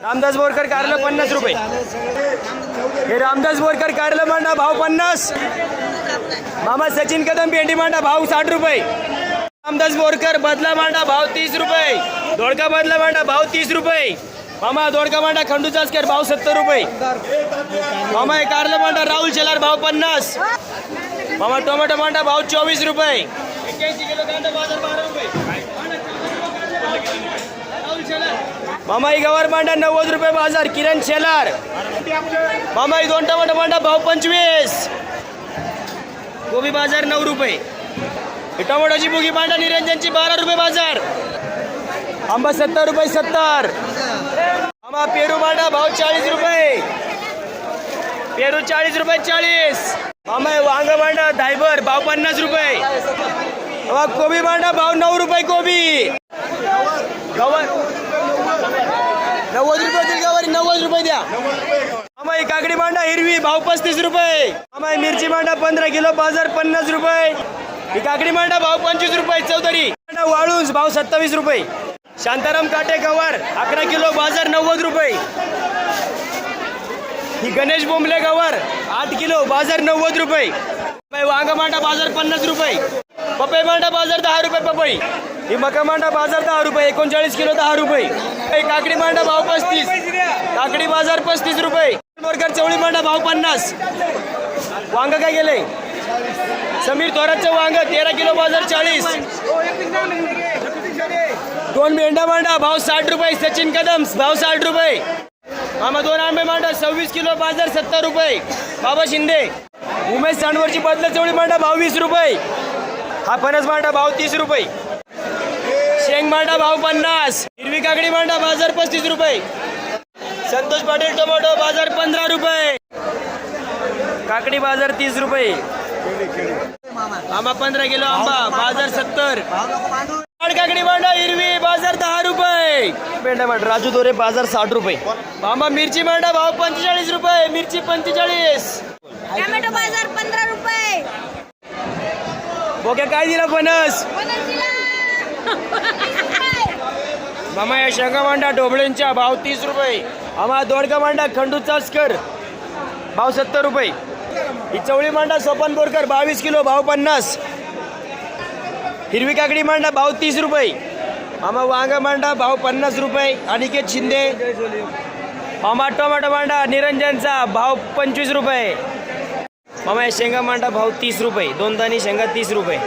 रामदास बोरकर कारलं पन्नास रुपये. हे रामदास बोरकर कारलं मांडा भाव पन्नास. मामा सचिन कदम भेंडी मांडा भाव साठ रुपये. रामदास बोरकर बदला मांडा भाव तीस रुपये. दोडका बदला मांडा भाव तीस रुपये. मामा दोडका मांडा खंडू चासकर भाव सत्तर रुपये. मामा हे कारलं मांडा राहुल शेलार भाव पन्नास. मामा टोमॅटो मांडा भाव चोवीस रुपये. एक्क्याऐंशी किलो कांदा बाजार बारा रुपये. मामाई गवार मांडा नव्वद रुपये बाजार किरण शेलार. मामाई दोनटा दोन टमाटर मांडा भाव पंचवीस. गोबी बाजार नऊ रुपये. ही टोमॅटोची बुगी मांडा निरंजनची बारा रुपये बाजार. आंबा सत्तर रुपये सत्तर. मामा पेरू मांडा भाव चाळीस रुपये. पेरू चाळीस रुपये चाळीस. मामा वांग मांडा धायबर भाव पन्नास रुपये. कोबी मांडा भाव नऊ रुपये कोबी गवार नव्वद रुपये दिल गवारी नव्वद रुपये द्या रुपये काकडी मांडा हिरवी भाव पस्तीस रुपये. मामा मिरची मांडा पंधरा किलो बाजार पन्नास रुपये. ही काकडी मांडा भाव पंचवीस रुपये चौधरी. मांडा वाळूस भाव सत्तावीस रुपये. शांताराम काटे गवार अकरा किलो बाजार नव्वद रुपये. ही गणेश बोंबले गवार आठ किलो बाजार नव्वद रुपये. वांगा मांडा बाजार पन्नास रुपये. पपई मांडा बाजार दहा रुपये पपई. ही मका मांडा बाजार दहा रुपये एकोणचाळीस किलो दहा रुपये. काकडी मांडा भाव पस्तीस. काकडी बाजार पस्तीस रुपये. बोरकर चवळी मांडा भाव पन्नास. वांग काय गेले समीर थोरातचं वांग तेरा किलो बाजार चाळीस. दोन मेंढा मांडा भाव साठ रुपये सचिन कदम भाव साठ रुपये. मामा दोन आंबे मांडा सव्वीस किलो बाजार सत्तर रुपये. बाबा शिंदे उमेश सांडवरची बदल चवळी मांडा भाव वीस रुपये. हा फणस मांडा भाव तीस रुपये. शेंग मांडा भाव पन्नास. हिरवी काकडी मांडा बाजार पस्तीस रुपये. संतोष पाटील टोमॅटो बाजार पंधरा रुपये. काकडी बाजार तीस रुपये. आंबा पंधरा किलो आंबा बाजार सत्तर. काकडी मांडा हिरवी बाजार दहा रुपये. पेंडा मांडा राजू दोरे बाजार साठ रुपये. मामा मिरची मांडा भाव पंचेचाळीस रुपये मिरची पंचेचाळीस. टोमॅटो बाजार पंधरा रुपये. बोक्या काय दिला फणस मामा या शेंगा मांडा ढोबळेंच्या भाव तीस रुपये. आम्हा दोडका मांडा खंडू चासकर. भाव सत्तर रुपये. ही चवळी मांडा सोपान बोरकर बावीस किलो भाव पन्नास. हिरवी काकडी मांडा भाव तीस रुपये. मामा वांगा मांडा भाव पन्नास रुपये. अनिकेत शिंदे. मामा टोमॅटो मांडा निरंजनचा भाव पंचवीस रुपये. मामा या शेंगा मांडा भाव तीस रुपये. दोन दाणी शेंगा तीस रुपये.